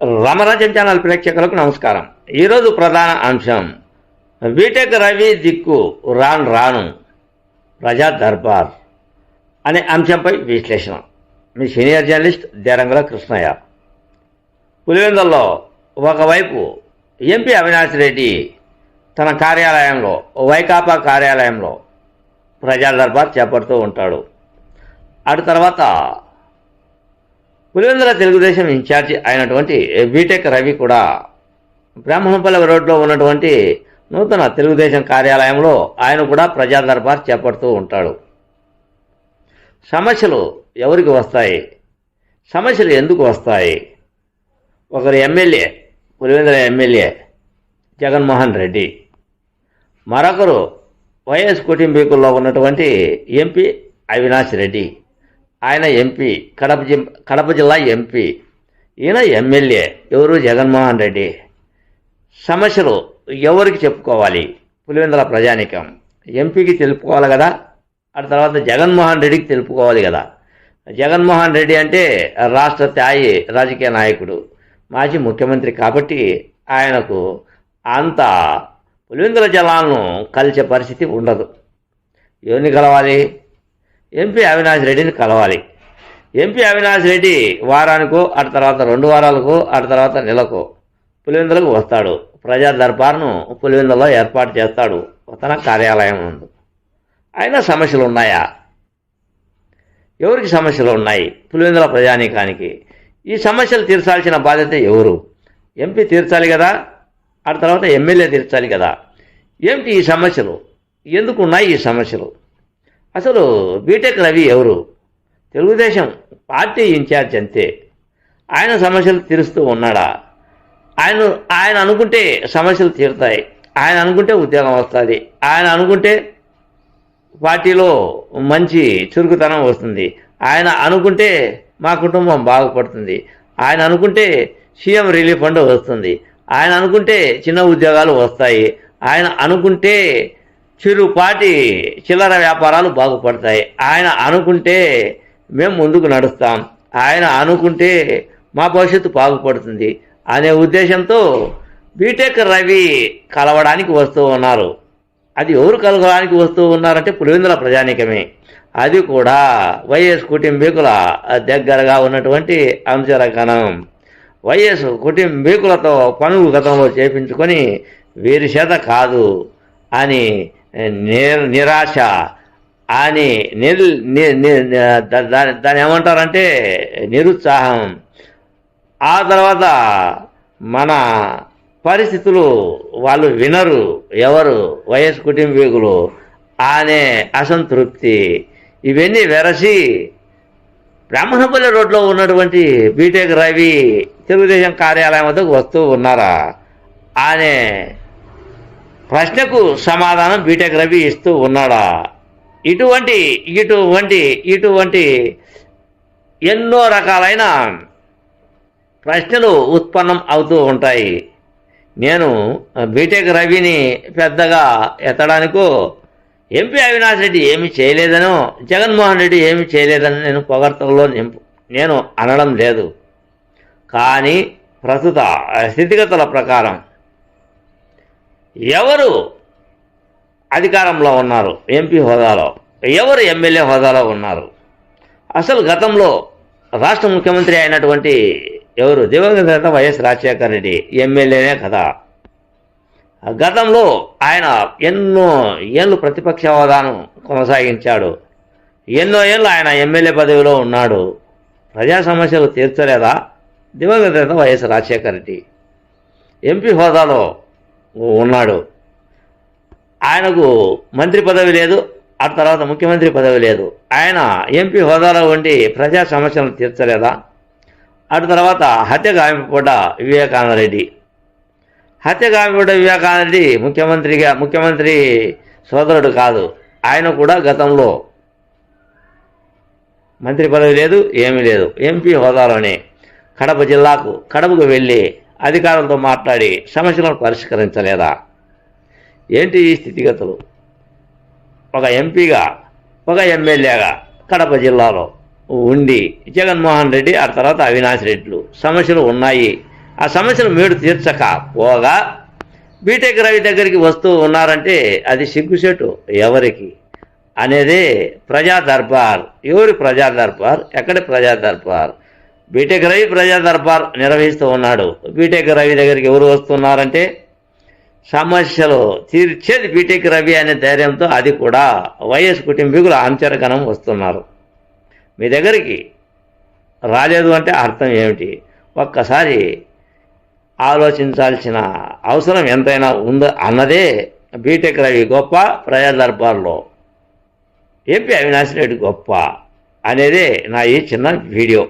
Ramarajan channel ప్రేక్షకులకు నమస్కారం. ఈరోజు ప్రధాన అంశం బీటెక్ రవి దిక్కు రాను రాను ప్రజా దర్బార్ అనే అంశంపై విశ్లేషణ. మీ సీనియర్ జర్నలిస్ట్ దేరంగుల కృష్ణయ్య. పులివెందుల్లో ఒకవైపు ఎంపీ అవినాష్ రెడ్డి తన కార్యాలయంలో వైకాపా కార్యాలయంలో ప్రజా దర్బార్ చేపడుతూ ఉంటాడు. అటు తర్వాత పులివెందుల తెలుగుదేశం ఇన్ఛార్జి అయినటువంటి బీటెక్ రవి కూడా బ్రాహ్మణపల్లి రోడ్లో ఉన్నటువంటి నూతన తెలుగుదేశం కార్యాలయంలో ఆయన కూడా ప్రజా దర్బార్ చేపడుతూ ఉంటాడు. సమస్యలు ఎవరికి వస్తాయి? సమస్యలు ఎందుకు వస్తాయి? ఒకరు ఎమ్మెల్యే పులివెందుల ఎమ్మెల్యే జగన్మోహన్ రెడ్డి. మరొకరు వైఎస్ కుటుంబీకుల్లో ఉన్నటువంటి ఎంపీ అవినాష్ రెడ్డి. ఆయన ఎంపీ కడప కడప జిల్లా ఎంపీ. ఈయన ఎమ్మెల్యే ఎవరు? జగన్మోహన్ రెడ్డి. సమస్యలు ఎవరికి చెప్పుకోవాలి? పులివెందుల ప్రజానికం. ఎంపీకి తెలుపుకోవాలి కదా ఆ తర్వాత జగన్మోహన్ రెడ్డికి తెలుపుకోవాలి కదా. జగన్మోహన్ రెడ్డి అంటే రాష్ట్ర స్థాయి రాజకీయ నాయకుడు మాజీ ముఖ్యమంత్రి కాబట్టి ఆయనకు అంత పులివెందుల జలాలను కలిసే పరిస్థితి ఉండదు. ఎవరిని కలవాలి? ఎంపీ అవినాష్ రెడ్డిని కలవాలి. ఎంపీ అవినాష్ రెడ్డి వారానికో అటు తర్వాత రెండు వారాలకు అటు తర్వాత నెలకు పులివెందులకు వస్తాడు. ప్రజా దర్బార్ను పులివెందులో ఏర్పాటు చేస్తాడు. తన కార్యాలయం ముందు. అయినా సమస్యలు ఉన్నాయా? ఎవరికి సమస్యలు ఉన్నాయి? పులివెందుల ప్రజానీకానికి. ఈ సమస్యలు తీర్చాల్సిన బాధ్యత ఎవరు? ఎంపీ తీర్చాలి కదా? ఆ తర్వాత ఎమ్మెల్యే తీర్చాలి కదా? ఏమిటి ఈ సమస్యలు? ఎందుకు ఉన్నాయి ఈ సమస్యలు? అసలు బీటెక్ రవి ఎవరు? తెలుగుదేశం పార్టీ ఇన్ఛార్జ్ అంతే. ఆయన సమస్యలు తీరుస్తూ ఉన్నాడా? ఆయన ఆయన అనుకుంటే సమస్యలు తీరుతాయి. ఆయన అనుకుంటే ఉద్యోగం వస్తుంది. ఆయన అనుకుంటే పార్టీలో మంచి చురుకుతనం వస్తుంది. ఆయన అనుకుంటే మా కుటుంబం బాగుపడుతుంది. ఆయన అనుకుంటే సీఎం రిలీఫ్ ఫండ్ వస్తుంది. ఆయన అనుకుంటే చిన్న ఉద్యోగాలు వస్తాయి. ఆయన అనుకుంటే చిరుపాటి చిల్లర వ్యాపారాలు బాగుపడతాయి. ఆయన అనుకుంటే మేము ముందుకు నడుస్తాం. ఆయన అనుకుంటే మా భవిష్యత్తు బాగుపడుతుంది. అనే ఉద్దేశంతో బీటెక్ రవి కలవడానికి వస్తూ ఉన్నారు. అది ఎవరు కలవడానికి వస్తూ ఉన్నారంటే పులివెందుల ప్రజానికమే. అది కూడా వైఎస్ కుటుంబీకుల దగ్గరగా ఉన్నటువంటి అంశరకణం. వైఎస్ కుటుంబీకులతో పనులు గతంలో చేపించుకొని వీరి చేత కాదు అని నిరాశ అని నిర్ ని- దాని దాన్ని ఏమంటారంటే నిరుత్సాహం. ఆ తర్వాత మన పరిస్థితులు వాళ్ళు వినరు. ఎవరు? వయస్సు కుటుంబీకులు అనే అసంతృప్తి. ఇవన్నీ వెరసి బ్రాహ్మణపల్లి రోడ్లో ఉన్నటువంటి బీటెక్ రవి తెలుగుదేశం కార్యాలయం వద్దకు వస్తూ ఉన్నారా? అనే ప్రశ్నకు సమాధానం బీటెక్ రవి ఇస్తూ ఉన్నాడా? ఇటువంటి ఇటువంటి ఇటువంటి ఎన్నో రకాలైన ప్రశ్నలు ఉత్పన్నం అవుతూ ఉంటాయి. నేను బీటెక్ రవిని పెద్దగా ఎత్తడానికో ఎంపీ అవినాష్ రెడ్డి ఏమి చేయలేదనో జగన్మోహన్ రెడ్డి ఏమి చేయలేదని నేను పొగడ్తల్లో నింపు నేను అనడం లేదు. కానీ ప్రస్తుత స్థితిగతుల ప్రకారం ఎవరు అధికారంలో ఉన్నారు? ఎంపీ హోదాలో. ఎవరు ఎమ్మెల్యే హోదాలో ఉన్నారు? అసలు గతంలో రాష్ట్ర ముఖ్యమంత్రి అయినటువంటి ఎవరు? దివంగత వైఎస్ రాజశేఖర రెడ్డి ఎమ్మెల్యేనే కదా. గతంలో ఆయన ఎన్నో ఏళ్ళు ప్రతిపక్ష హోదాను కొనసాగించాడు. ఎన్నో ఏళ్ళు ఆయన ఎమ్మెల్యే పదవిలో ఉన్నాడు. ప్రజా సమస్యలు తీర్చలేదా? దివంగత వైఎస్ రాజశేఖర రెడ్డి. ఎంపీ హోదాలో ఉన్నాడు. ఆయనకు మంత్రి పదవి లేదు ఆ తర్వాత ముఖ్యమంత్రి పదవి లేదు. ఆయన ఎంపీ హోదాలో ఉండి ప్రజా సమస్యలను తీర్చలేదా? అటు తర్వాత హత్య గాయపడ్డ వివేకానంద రెడ్డి. హత్య గాయపడ్డ వివేకానంద రెడ్డి ముఖ్యమంత్రిగా ముఖ్యమంత్రి సోదరుడు కాదు. ఆయన కూడా గతంలో మంత్రి పదవి లేదు ఏమీ లేదు. ఎంపీ హోదాలోనే కడప జిల్లాకు కడపకు వెళ్ళి అధికారులతో మాట్లాడి సమస్యలను పరిష్కరించలేదా? ఏంటి ఈ స్థితిగతులు? ఒక ఎంపీగా ఒక ఎమ్మెల్యేగా కడప జిల్లాలో ఉండి జగన్మోహన్ రెడ్డి ఆ తర్వాత అవినాష్ రెడ్డిలు సమస్యలు ఉన్నాయి. ఆ సమస్యలు మీరు తీర్చక పోగా బీటెక్ రవి దగ్గరికి వస్తూ ఉన్నారంటే అది సిగ్గుసేటు ఎవరికి? అనేది ప్రజా దర్బార్ ఎవరి ప్రజా దర్బార్ ఎక్కడి ప్రజా దర్బార్ బీటెక్ రవి ప్రజా దర్బార్ నిర్వహిస్తూ ఉన్నాడు. బీటెక్ రవి దగ్గరికి ఎవరు వస్తున్నారంటే సమస్యలు తీర్చేది బీటెక్ రవి అనే ధైర్యంతో అది కూడా వైఎస్ కుటుంబీకులు ఆంచరగణం వస్తున్నారు. మీ దగ్గరికి రాలేదు అంటే అర్థం ఏమిటి? ఒక్కసారి ఆలోచించాల్సిన అవసరం ఎంతైనా ఉందో అన్నదే బీటెక్ రవి గొప్ప ప్రజా దర్బార్లో. ఏపీ అవినాష్ రెడ్డి గొప్ప అనేదే నా ఈ చిన్న వీడియో.